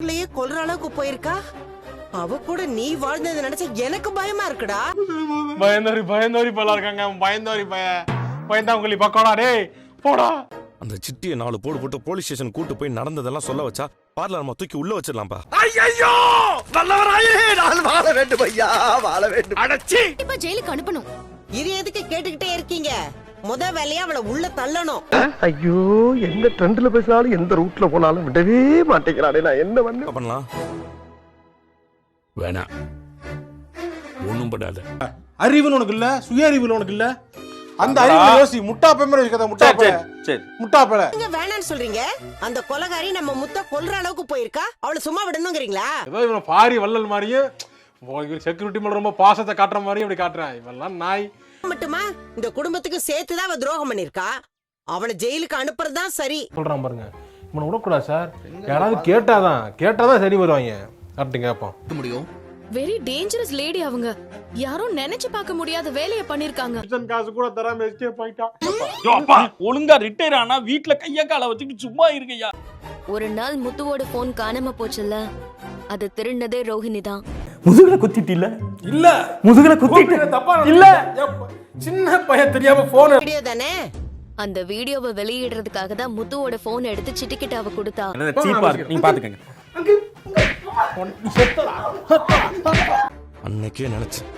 உள்ளேயே கொல்ற அளவுக்கு போயிருக்கா? அவ கூட நீ வாழ்ந்ததை நினைச்சா எனக்கு பயமா இருக்குடா. பயந்தோரி பயந்தோரி பல இருக்காங்க. பயந்தோரி பய. பயந்தாங்குழி பக்கோடா டேய் போடா. அந்த சிட்டியை நாலு போடு போட்டு போலீஸ் ஸ்டேஷன் கூட்டு போய் நடந்ததெல்லாம் சொல்ல வச்சா பார்லர் நம்ம தூக்கி உள்ள வச்சிடலாம்ப்பா. ஐயோ நல்லவராயே! நான் வாழ வேண்டும் ஐயா வாழ வேண்டும். அடச்சி! கண்டிப்பா ஜெயிலுக்கு அனுப்பணும். இது எதுக்கு கேட்டுக்கிட்டே இருக்கீங்க? முத வேலையா அவளை உள்ள தள்ளணும். ஐயோ எந்த ட்ரெண்ட்ல பேசினாலும் எந்த ரூட்ல போனாலும் விடவே மாட்டேங்கிறானே நான் என்ன பண்ண? பண்ணலாம்? வேணாம் ஒண்ணும் பண்ணாத. அறிவுல உனக்கு இல்ல சுய அறிவுல உனக்கு இல்ல. அந்த அறிவுல யோசி முட்டா பேமரை வச்சுக்கத முட்டா பே சரி. முட்டா பேல நீங்க வேணாம்னு சொல்றீங்க. அந்த கொலகாரி நம்ம முத்த கொல்ற அளவுக்கு போயிருக்கா? அவளை சும்மா விடணுங்கிறீங்களா? ஏதோ இவன் பாரி வள்ளல் மாதிரியும் செக்யூரிட்டி மேல ரொம்ப பாசத்தை காட்டுற மாதிரியும் இப்படி காட்டுறான். இவெல்லாம் நாய். மட்டுமா? இந்த குடும்பத்துக்கு சேர்த்துதான் அவ துரோகம் பண்ணிருக்கா? அவளை ஜெயிலுக்கு அனுப்புறதுதான் சரி. சொல்றான் பாருங்க. இவனை விடக்கூடாது சார். யாராவது கேட்டாதான் கேட்டாதான் சரி வருவாங்க. கரெக்டு கேட்போம் வெரி டேஞ்சரஸ் லேடி அவங்க. யாரும் நினைச்சு பார்க்க முடியாத வேலையை பண்ணிருக்காங்க. பென்ஷன் காசு கூட தராம எஸ்கேப் அப்பா. ஒழுங்கா ரிட்டையர் ஆனா வீட்ல கைய கால வச்சுக்கிட்டு சும்மா இருக்கையா? ஒரு நாள் முத்துவோட போன் காணாம போச்சுல்ல? அது திருடினதே ரோஹிணி தான் முதுகுல குத்திட்டு இல்ல. இல்ல முதுகுல குத்திட்டு தப்பா இல்ல. சின்ன பையன் தெரியாம போன் வீடியோ தானே? அந்த வீடியோவை வெளியிடுறதுக்காக தான் முத்துவோட போன் எடுத்து சிட்டிக்கிட்ட அவ கொடுத்தா. சீப்பா இருக்கு நீங்க பாத்துக்கங்க. அன்னைக்கே நினைச்சேன்.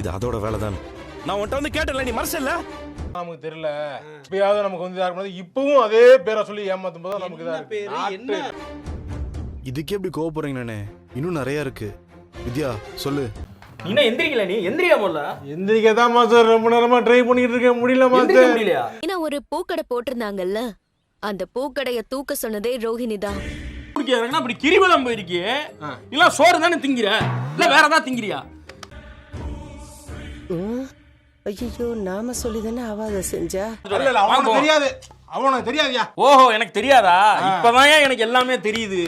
இது அதோட வேலை தான் நான் உன்கிட்ட வந்து கேட்டல நீ மனசில்ல நமக்கு தெரியல. இப்பயாவது நமக்கு வந்து இருக்கும்போது இப்பவும் அதே பேரை சொல்லி ஏமாத்தும் போது நமக்கு இதா இருக்கு. நாட்டு. இதுக்கே எப்படி கோவப்படுறீங்கண்ணே இன்னும் நிறைய இருக்கு. வித்யா சொல்லு. என்ன எந்திரிக்கல நீ? எந்திரியா முதல்ல. எந்திரிக்க தான் மாஸ்டர் ரொம்ப நேரமா ட்ரை பண்ணிட்டு இருக்கேன். முடியல எந்திரிக்க மாஸ்டர் முடியலையா? ஏன்னா ஒரு பூக்கடை போட்டிருந்தாங்கல்ல. அந்த பூக்கடைய தூக்க சொன்னதே ரோஹிணி தான். குடிக்கிறதுனா அப்படி கிரிவலம் போயிருக்கியே இல்ல சோறு தானே திங்கிற? இல்ல வேற ஏதாவது திங்கிறியா? ஐயோ நாம சொல்லிதானே அவ அதை செஞ்சா? இல்ல இல்ல அவனுக்கு தெரியாது. அவனுக்கு தெரியாதுயா? ஓஹோ எனக்கு தெரியாதா? இப்பதான் எனக்கு எல்லாமே தெரியுது.